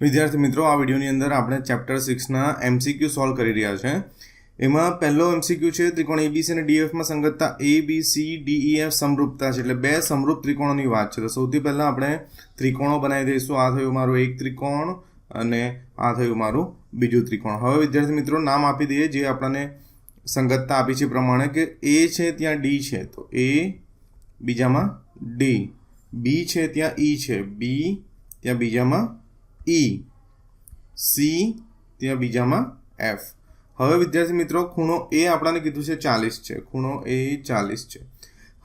વિદ્યાર્થી મિત્રો, આ વિડીયોની અંદર આપણે ચેપ્ટર સિક્સના એમસીક્યુ સોલ્વ કરી રહ્યા છે. એમાં પહેલો એમસીક્યુ છે, ત્રિકોણ એબીસી અને ડીએફમાં સંગતતા A B C D E F સમરૂપતા છે. એટલે બે સમરૂપ ત્રિકોણોની વાત છે. તો સૌથી પહેલાં આપણે ત્રિકોણો બનાવી દઈશું. આ થયું મારું એક ત્રિકોણ અને આ થયું મારું બીજું ત્રિકોણ. હવે વિદ્યાર્થી મિત્રો, નામ આપી દઈએ જે આપણને સંગતતા આપી છે પ્રમાણે કે એ છે ત્યાં ડી છે. તો એ બીજામાં ડી બી છે ત્યાં ઈ છે. બી ત્યાં બીજામાં ઈ સી ત્યાં બીજામાં એફ હવે વિદ્યાર્થી મિત્રો, ખૂણો એ આપણાને કીધું છે ચાલીસ છે. ખૂણો એ ચાલીસ છે.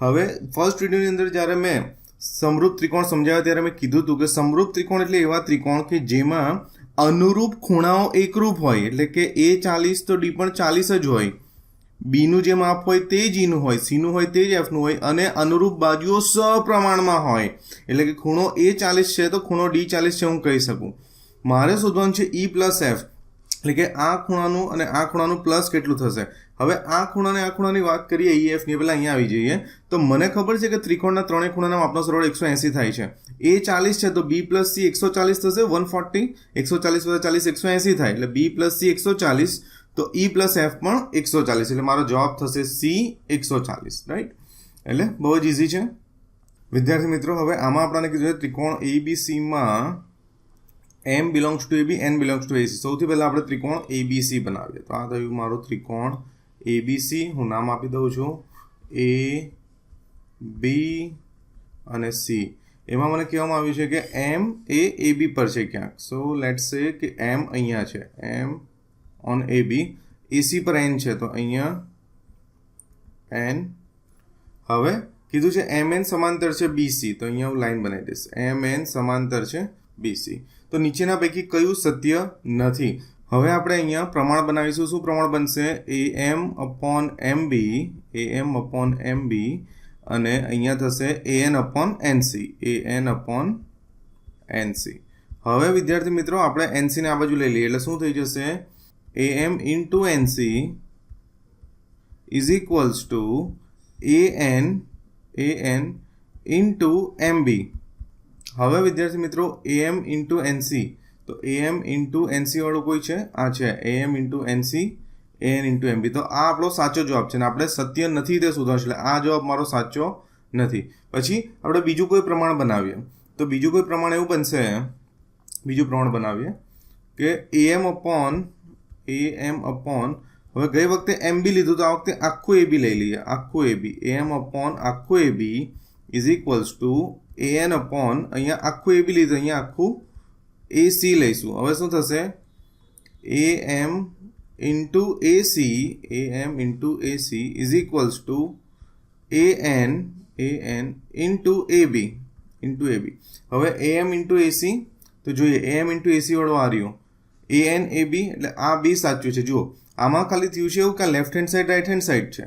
હવે ફર્સ્ટ વિડીયોની અંદર જ્યારે મેં સમરૂપ ત્રિકોણ સમજાવ્યા ત્યારે મેં કીધું હતું કે સમરૂપ ત્રિકોણ એટલે એવા ત્રિકોણ કે જેમાં અનુરૂપ ખૂણાઓ એકરૂપ હોય. એટલે કે એ ચાલીસ તો ડી પણ ચાલીસ જ હોય. બીનું જે માપ હોય તે જ ઈનું હોય, સીનું હોય તે જ એફનું હોય અને અનુરૂપ બાજુઓ સપ્રમાણમાં હોય. એટલે કે ખૂણો એ ચાલીસ છે તો ખૂણો ડી ચાલીસ છે હું કહી શકું. મારે શોધવાનું છે ઈ પ્લસ એફ. એટલે કે આ ખૂણાનું અને આ ખૂણાનું પ્લસ કેટલું થશે? હવે આ ખૂણાને આ ખૂણાની વાત કરીએ, ઈ એફની પહેલાં અહીંયા આવી જઈએ. તો મને ખબર છે કે ત્રિકોણના ત્રણેય ખૂણાના માપનો સરળ એકસો એંસી થાય છે. એ ચાલીસ છે તો બી પ્લસ સી એકસો ચાલીસ થશે, વન ફોર્ટી. એકસો ચાલીસ વત્તા ચાલીસ એકસો એંસી થાય. એટલે બી પ્લસ સી એકસો ચાલીસ. તો ઈ પ્લસ એફ પણ એકસો ચાલીસ એટલે મારો જવાબ થશે સી એકસો ચાલીસ રાઈટ એટલે બહુ જ ઇઝી છે. વિદ્યાર્થી મિત્રો, હવે આમાં આપણને કીધું છે ત્રિકોણ A B સીમાં M belongs to A B N belongs to AC સૌથી પહેલાં આપણે ત્રિકોણ એ બી સી બનાવીએ. તો આ થયું મારું ત્રિકોણ એ બી સી હું નામ આપી દઉં છું. એ બી અને સી એમાં મને કહેવામાં આવ્યું છે કે એમ એ એ બી પર છે ક્યાંક. સો લેટ્સ સે કે એમ અહીંયા છે. એમ ઓન એ બી એસી પર એન છે, તો અહીંયા એન હવે કીધું છે એમ એન સમાંતર છે બીસી તો અહીંયા હું લાઈન બનાવી દઈશ. એમ એન સમાંતર છે બીસી તો નીચેના પૈકી કયું સત્ય નથી? હવે આપણે અહીંયા પ્રમાણ બનાવીશું. શું પ્રમાણ બનશે? એ એમ અપોન એમ બી એ એમ અપોન એમ બી અને અહીંયા થશે A N upon NC A N upon NC હવે વિદ્યાર્થી મિત્રો, આપણે એનસીને આ બાજુ લઈ લઈએ. એટલે શું થઈ જશે? A into nc to A N A N into M હવે વિદ્યાર્થી મિત્રો am into એનસી તો am into nc વાળું કોઈ છે? આ છે. Am into NC N into MB તો આ આપણો સાચો જવાબ છે ને આપણે સત્ય નથી તે શોધવાનું, એટલે આ જવાબ મારો સાચો નથી. પછી આપણે બીજું કોઈ પ્રમાણ બનાવીએ. તો બીજું કોઈ પ્રમાણ એવું બનશે, બીજું પ્રમાણ બનાવીએ કે am upon A M upon હવે ગઈ વખતે એમ બી લીધું તો આ વખતે આખું એ બી લઈ લઈએ, આખું એ બી એમ અપોન આખું A B is equals to A N upon અહીંયા આખું એ બી લીધું, અહીંયા આખું એ સી લઈશું. હવે શું થશે? A M into A C A M into A C is equals to A N A N into A B into A B હવે A M into A C તો જોઈએ એ એમ ઇન્ટુ એ સી વાળો આ રહ્યો. એ N એ બી એટલે આ બી સાચું છે. જુઓ, આમાં ખાલી થયું છે એવું કે left hand side right hand side છે.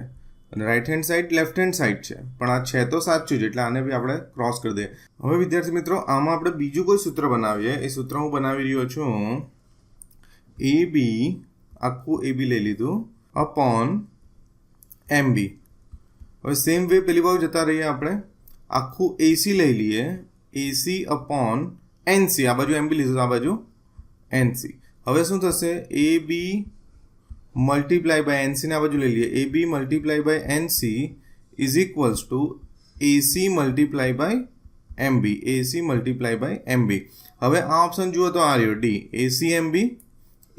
અને right hand side left hand side છે. પણ આ છે તો સાચું જ, એટલે આને બી આપણે ક્રોસ કરી દઈએ. હવે વિદ્યાર્થી મિત્રો, આમાં આપણે બીજું કોઈ સૂત્ર બનાવીએ. એ સૂત્ર હું બનાવી રહ્યો છું. એ બી આખું એ બી લઈ લીધું અપોન એમ બી હવે સેમ વે પેલી બાજુ જતા રહીએ આપણે. આખું એસી લઈ લઈએ. એસી અપોન એનસી આ બાજુ એમ બી લીધું, આ બાજુ એનસી હવે શું થશે એ બી મલ્ટીપ્લાય બાય એનસીને આ બાજુ લઈ લઈએ A B multiply by NC is equals to AC multiply by M B AC multiply by M B હવે આ ઓપ્શન જુઓ તો આ રહ્યો ડી એસી એમ બી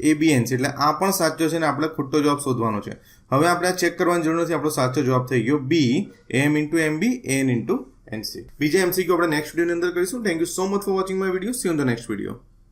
એ બી એનસી એટલે આ પણ સાચો છે ને આપણે ખોટો જવાબ શોધવાનો છે। હવે આપણે આ ચેક કરવાની જરૂર નથી, આપણો સાચો જવાબ થઈ ગયો B M into M B N into NC બીજા એમસીક્યુ આપણે નેક્સ્ટ વિડીયોની અંદર કરીશું. Thank you so much for watching my video see on the next video